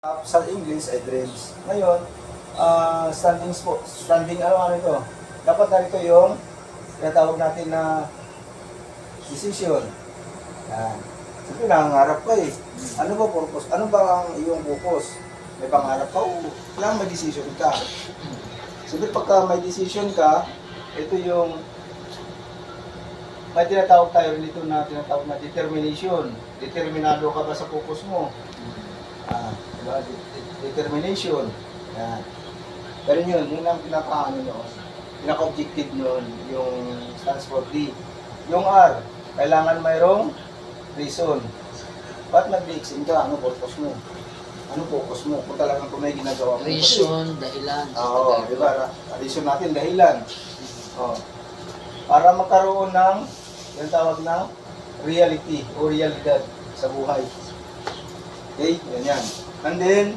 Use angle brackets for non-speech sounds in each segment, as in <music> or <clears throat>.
Uh, sa English ay dreams. Ngayon, ah, standing po, standing ano ano ito? Dapat narito yung tinatawag natin na decision. Yan. Siyempre, nangangarap ka eh. Ano ba purpose? Ano ba ang iyong focus? May pangarap ka o kailangan may decision ka? Siyempre, pagka may decision ka, ito yung may tinatawag tayo dito na tinatawag na determination. Determinado ka ba sa focus mo? Ah, diba? De- de- determination. Yan. Pero yun, yun ang pinaka ano no, pinaka-objective nun, yung stands for D. Yung R, kailangan mayroong reason. Ba't nag-exam ka? Ano purpose mo? Ano focus mo? Kung talagang kung may ginagawa mo. Reason, dahilan. Oo, di ba? Reason natin, dahilan. Oo. Para magkaroon ng, yung tawag na, reality o realidad sa buhay. Okay, yan yan. And then,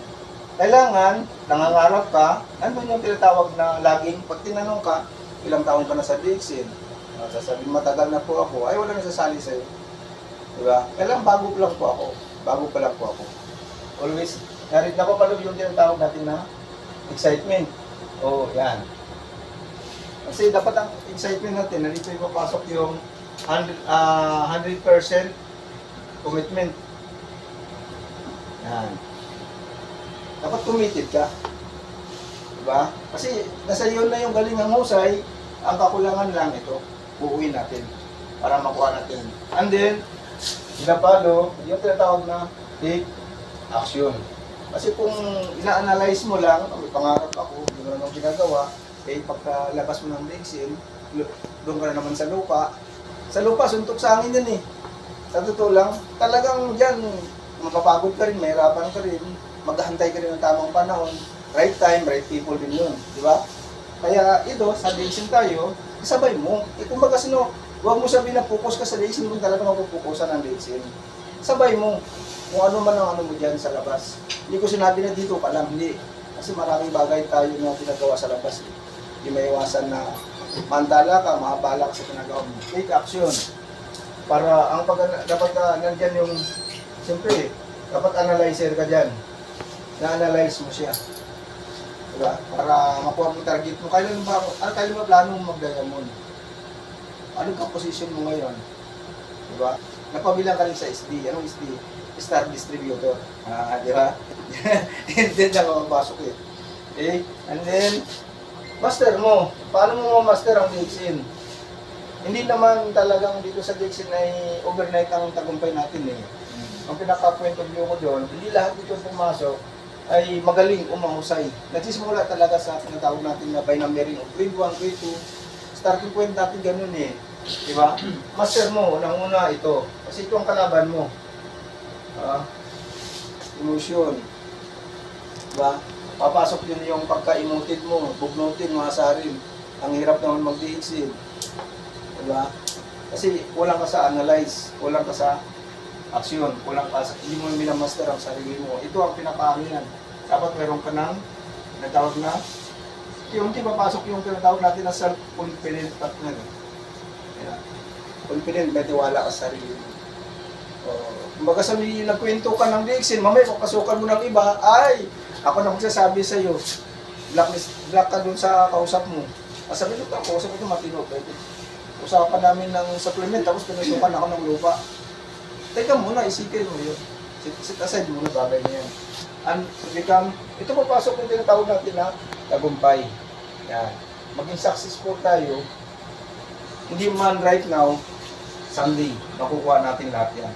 kailangan, nangangarap ka, nandun yung tinatawag na laging, pag tinanong ka, ilang taon ka na sa Dixon, uh, sasabihin, matagal na po ako, ay wala nasasali sa'yo. Di ba? Kailangan bago pa lang po ako. Bago pa lang po ako. Always, narin ako pa yung tinatawag natin na excitement. Oh, yan. Kasi dapat ang excitement natin, nandito yung papasok yung 100, ah, 100% commitment. Yan. Dapat committed ka. Diba? Kasi nasa iyo na yung galing ng husay, ang kakulangan lang ito, buuin natin para makuha natin. And then, pinapalo, yung tinatawag na take action. Kasi kung ina-analyze mo lang, may pangarap ako, hindi mo naman ginagawa, eh pagkalabas mo ng Dixon, doon ka na naman sa lupa. Sa lupa, suntok sa hangin yan eh. Sa totoo lang, talagang dyan, mapapagod ka rin, mahirapan ka rin, maghahantay ka rin ng tamang panahon, right time, right people din yun, di ba? Kaya ito, sa Dixon tayo, isabay mo. Eh kumbaga sino, huwag mo sabihin na focus ka sa Dixon kung talaga mapupukusan ng Dixon. Sabay mo, kung ano man ang ano mo dyan sa labas. Hindi ko sinabi na dito pa lang, hindi. Kasi maraming bagay tayo na ginagawa sa labas. eh. Hindi may iwasan na mantala ka, maabala ka sa ginagawa mo. Take action. Para ang pag dapat na nandyan yung, siyempre, dapat analyzer ka dyan. Na-analyze mo siya. Diba? Para makuha mo yung target mo. Kailan ba, ano kailan ba plano mo mag-diamond? Ano ka position mo ngayon? Diba? Napabilang ka rin sa SD. Anong SD? Star Distributor. Ah, di ba? And then, ako mapasok eh. Okay? And then, master mo. Paano mo ma-master ang Dixon? Hindi naman talagang dito sa Dixon ay overnight ang tagumpay natin eh. Ang pinaka-point of view ko doon, hindi lahat dito pumasok ay magaling o mahusay. Nagsisimula talaga sa tinatawag natin na by numbering of grade 1, grade 2. Starting point natin ganun eh. Di ba? <clears throat> Master mo, unang-una ito. Kasi ito ang kalaban mo. Ah, emotion. Diba? Papasok yun yung pagka-emoted mo, bugnutin, masarin. Ang hirap naman mag-diixin. Diba? Kasi kulang ka sa analyze, kulang ka sa aksyon, kulang ka sa, hindi mo minamaster ang sarili mo. Ito ang pinakaanginan. Dapat meron ka ng, natawag na, yung di papasok yung tinatawag natin na self-confident partner. Yan. Confident, may tiwala ka sa sarili mo. Oh, kumbaga sa may nagkwento ka ng Dixon, mamaya papasukan mo ng iba, ay, ako na magsasabi sa iyo, blacklist, black ka dun sa kausap mo. Ah, sabi ko, kausap ko ito matino, pwede. Usapan namin ng supplement, tapos pinusukan ako ng lupa. Teka muna, isipin mo yun. Sit, sit aside muna bagay na yan. And become, ito papasok yung tinatawag natin na tagumpay. Yan. Maging successful tayo, hindi man right now, someday, makukuha natin lahat yan.